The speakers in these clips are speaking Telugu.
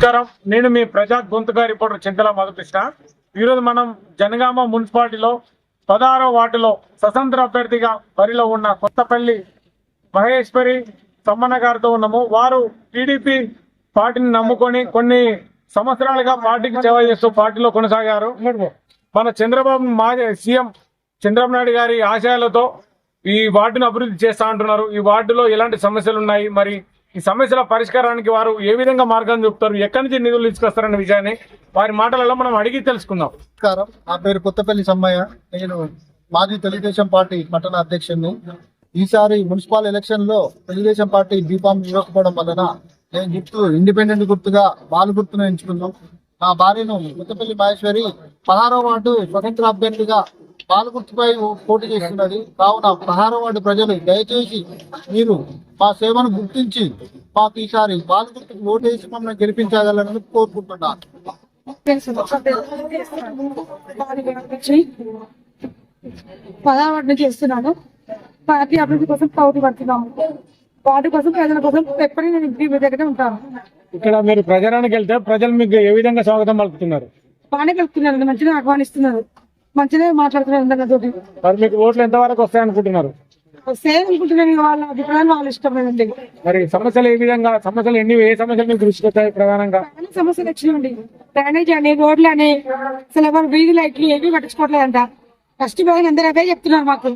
నమస్కారం. నేను మీ ప్రజా గొంతుగా రిపోర్టర్ చింతల మధుకృష్ణ. ఈరోజు మనం జనగామ మున్సిపాలిటీలో పదహారో వార్డులో స్వతంత్ర అభ్యర్థిగా బరిలో ఉన్న కొత్తపల్లి మహేశ్వరి సమ్మన్న గారితో ఉన్నాము. వారు టీడీపీ పార్టీని నమ్ముకొని కొన్ని సంవత్సరాలుగా పార్టీకి సేవ చేస్తూ పార్టీలో కొనసాగారు. మన చంద్రబాబు మాజీ సీఎం చంద్రబాబు నాయుడు గారి ఆశయాలతో ఈ వార్డును అభివృద్ధి చేస్తా అంటున్నారు. ఈ వార్డులో ఎలాంటి సమస్యలు ఉన్నాయి మరి ఈ సమస్యల పరిష్కారానికి వారు ఏ విధంగా మార్గాన్ని చూపుతారు? ఎక్కడి నుంచి నిధులు తీసుకొస్తారన్న విషయాన్ని వారి మాటలలో మనం అడిగి తెలుసుకుందాం. నమస్కారం. నా పేరు కొత్తపల్లి సమ్మయ్య. నేను మాజీ తెలుగుదేశం పార్టీ పట్టణ అధ్యక్షుడిని. ఈసారి మున్సిపల్ ఎలక్షన్లో తెలుగుదేశం పార్టీ బీఫామ్ ఇవ్వకపోవడం వలన నేను గుర్తు ఇండిపెండెంట్ గుర్తుగా బాలు గుర్తును ఎంచుకున్నాం. నా భార్యను కొత్తపల్లి మహేశ్వరి పదహారో వార్డు స్వతంత్ర అభ్యర్థిగా బాలు గుర్తుపై పోటీ చేస్తున్నది. కావున పదహారో వార్డు ప్రజలు దయచేసి మీరు మా సేవను గుర్తించి మాకు ఈసారి బాలు గుర్తుకు ఓటేసి మమ్మల్ని గెలిపించగలరని కోరుకుంటున్నాను. పదహారు నుంచి చేస్తున్నాను. పార్టీ అభివృద్ధి కోసం పోటీ పడుతున్నాము. వాటి కోసం ప్రజల కోసం ఎప్పటికీ నేను ఇంటి మీ దగ్గర ఉంటాను. ఇక్కడ మీరు ప్రచారానికి వెళ్తే ప్రజలు మీకు ఏ విధంగా స్వాగతం పలుకుతున్నారు? బాగానే కలుపుతున్నారు. మంచిగా ఆహ్వానిస్తున్నారు. మంచిగా మాట్లాడుతున్నారు అందరితోటి మరి మీకు ఓట్లు ఎంతవరకు వస్తాయనుకుంటున్నారు సేమ్ అనుకుంటున్నాను వాళ్ళ అభిప్రాయం వాళ్ళ ఇష్టం లేదండి మరి సమస్యలు ఏ విధంగా సమస్యలు ఎన్ని ఏ సమస్యలు మీకు దృష్టికి ప్రధానంగా? సమస్యలు వచ్చినాయండి డ్రైనేజ్ అని రోడ్లు అని అసలు ఎవరు వీధి లైట్లు ఏవి పట్టించుకోవట్లేదంట. ఫస్ట్ పోయిన అందరూ అవే చెప్తున్నారు మాకు.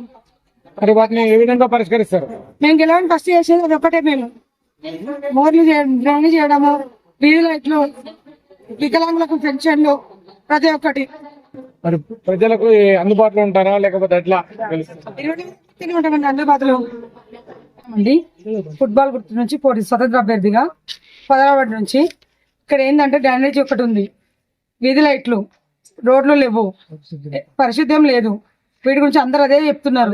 మరి వాటిని ఏ విధంగా పరిష్కరిస్తారు? మేము గెలవని ఫస్ట్ చేసేది అది ఒకటే మేము. మోర్లు డ్రైనేజ్ చేయడము వీధి లైట్లు వికలాంగులకు పెన్షన్లు ప్రతి ఒక్కటి. మరి ప్రజలకు అందుబాటులో ఉంటారా? లేకపోతే అట్లా ఉంటామండి అందుబాటులో అండి ఫుట్బాల్ గుర్తు నుంచి పోటీ స్వతంత్ర అభ్యర్థిగా పదరాబాద్ నుంచి. ఇక్కడ ఏంటంటే డ్యామేజ్ ఒకటి ఉంది. వీధి లైట్లు రోడ్లు లేవు. పరిశుద్ధ్యం లేదు. వీటి గురించి అందరూ అదే చెప్తున్నారు.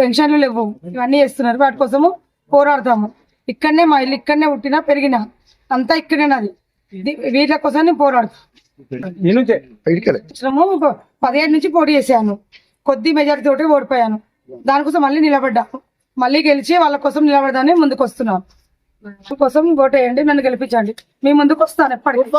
పెన్షన్లు లేవు. ఇవన్నీ చేస్తున్నారు. వాటి కోసము పోరాడతాము. ఇక్కడనే మా ఇల్లు ఇక్కడనే పుట్టినా పెరిగినా అంతా ఇక్కడే నాది. వీటి కోసం నేను పోరాడుతాను ఈ నుంచే పదిహేడు నుంచి పోటీ చేశాను. కొద్ది మెజారిటీ తోటి ఓడిపోయాను. దానికోసం మళ్ళీ నిలబడ్డాను మళ్ళీ గెలిచి వాళ్ళ కోసం నిలబడదాని ముందుకు వస్తున్నాను కోసం ఓటు వేయండి నన్ను గెలిపించండి. మీ ముందుకు వస్తాను ఎప్పటికీ.